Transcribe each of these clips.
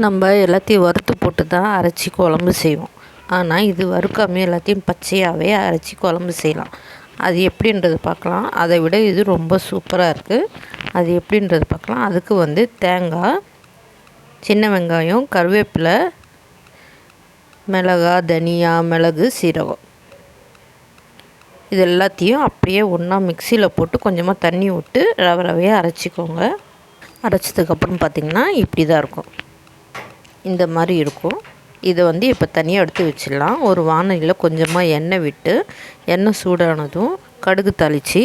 நம்ம எல்லாத்தையும் வறுத்து போட்டு தான் அரைச்சி குழம்பு செய்வோம். ஆனால் இது வறுக்காமல் எல்லாத்தையும் பச்சையாகவே அரைச்சி குழம்பு செய்யலாம். அது எப்படின்றது பார்க்கலாம். அதை விட இது ரொம்ப சூப்பராக இருக்குது அது எப்படின்றது பார்க்கலாம். அதுக்கு வந்து தேங்காய் சின்ன வெங்காயம் கருவேப்பிலை மிளகா தனியா மிளகு சீரகம். இது எல்லாத்தையும் அப்படியே ஒன்றா மிக்சியில் போட்டு கொஞ்சமாக தண்ணி விட்டு ரவை ரவையாக அரைச்சிக்கோங்க. அரைச்சதுக்கப்புறம் பார்த்திங்கன்னா இப்படி தான் இருக்கும். இந்த மாதிரி இருக்கும். இதை வந்து இப்போ தனியாக எடுத்து வச்சிடலாம். ஒரு வானலியில் கொஞ்சமாக எண்ணெய் விட்டு எண்ணெய் சூடானதும் கடுகு தாளித்து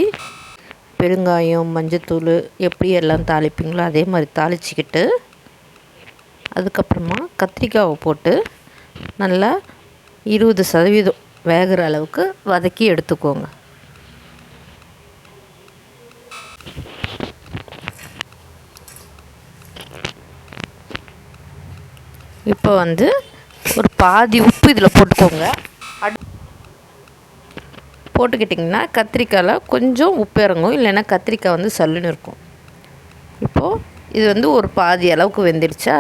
பெருங்காயம் மஞ்சத்தூள் எப்படி எல்லாம் தாளிப்பீங்களோ அதே மாதிரி தாளிச்சிக்கிட்டு அதுக்கப்புறமா கத்திரிக்காவை போட்டு நல்லா இருபது சதவீதம் வேகிற அளவுக்கு வதக்கி எடுத்துக்கோங்க. இப்போ வந்து ஒரு பாதி உப்பு இதில் போட்டுக்கோங்க. அடு போட்டுக்கிட்டிங்கன்னா கத்திரிக்காயில் கொஞ்சம் உப்பு இறங்கும். இல்லைன்னா கத்திரிக்காய் வந்து சல்லுன்னு இருக்கும். இப்போது இது வந்து ஒரு பாதி அளவுக்கு வெந்துடுச்சா?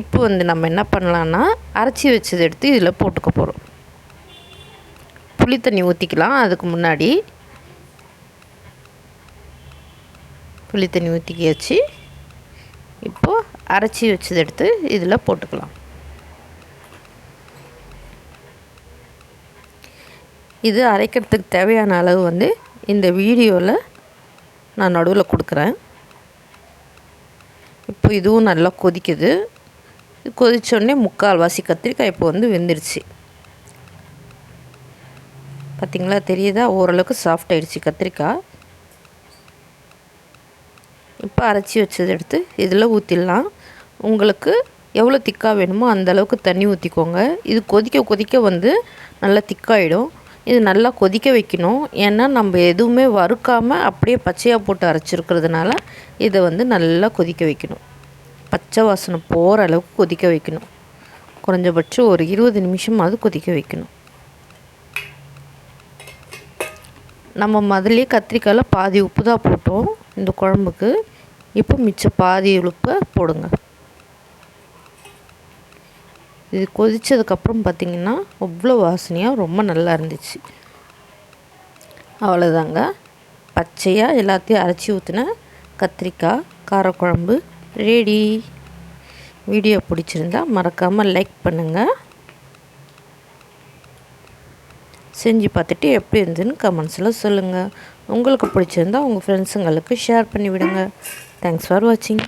இப்போ வந்து நம்ம என்ன பண்ணலான்னா அரைச்சி வச்சதை எடுத்து இதில் போட்டுக்க போகிறோம் புளி தண்ணி ஊற்றிக்கலாம் அதுக்கு முன்னாடி புளி தண்ணி ஊற்றிக்கியாச்சு இப்போது அரைச்சி வச்சது எடுத்து இதில் போட்டுக்கலாம். இது அரைக்கிறதுக்கு தேவையான அளவு வந்து இந்த வீடியோவில் நான் நடுவில் கொடுக்குறேன். இப்போ இதுவும் நல்லா கொதிக்குது. கொதித்தோடனே முக்கால் வாசி கத்திரிக்காய் இப்போ வந்து வெந்துருச்சு. பார்த்திங்களா தெரியுதா? ஓரளவுக்கு சாஃப்ட் ஆகிடுச்சு கத்திரிக்காய். இப்போ அரைச்சி வச்சதை எடுத்து இதில் ஊற்றிடலாம். உங்களுக்கு எவ்வளோ திக்காக வேணுமோ அந்தளவுக்கு தண்ணி ஊற்றிக்கோங்க. இது கொதிக்க கொதிக்க வந்து நல்லா திக்காயிடும். இது நல்லா கொதிக்க வைக்கணும். ஏன்னா நம்ம எதுவுமே வறுக்காமல் அப்படியே பச்சையாக போட்டு அரைச்சிருக்கிறதுனால இதை வந்து நல்லா கொதிக்க வைக்கணும். பச்சை வாசனை போகிற அளவுக்கு கொதிக்க வைக்கணும். குறைஞ்சபட்சம் ஒரு இருபது நிமிஷமாவது கொதிக்க வைக்கணும். நம்ம முதல்லே கத்திரிக்காயில் பாதி உப்பு தான் போட்டோம். இந்த குழம்புக்கு இப்போ மிச்ச பாதி உளுப்பை போடுங்க. இது கொதித்ததுக்கப்புறம் பார்த்திங்கன்னா அவ்வளோ வாசனையாக ரொம்ப நல்லா இருந்துச்சு. அவ்வளோதாங்க பச்சையாக எல்லாத்தையும் அரைச்சி ஊற்றின கத்திரிக்காய் காரக்குழம்பு ரெடி வீடியோ பிடிச்சிருந்தா மறக்காமல் லைக் பண்ணுங்கள் செஞ்சு பார்த்துட்டு எப்படி இருந்துன்னு கமெண்ட்ஸில் சொல்லுங்கள் உங்களுக்கு பிடிச்சிருந்தா உங்கள் ஃப்ரெண்ட்ஸுங்களுக்கு ஷேர் பண்ணிவிடுங்க. தேங்க்ஸ் ஃபார் வாட்சிங்